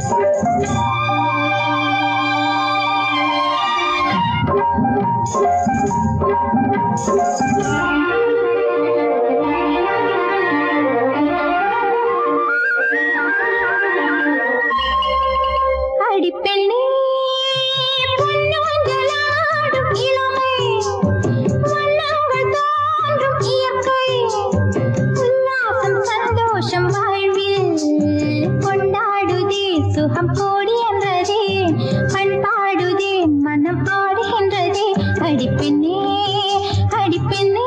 Música மனம் பாடுகின்றதே அடிப்பெண்ணே அடிப்பெண்ணே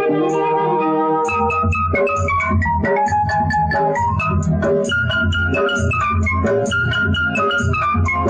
Thank you.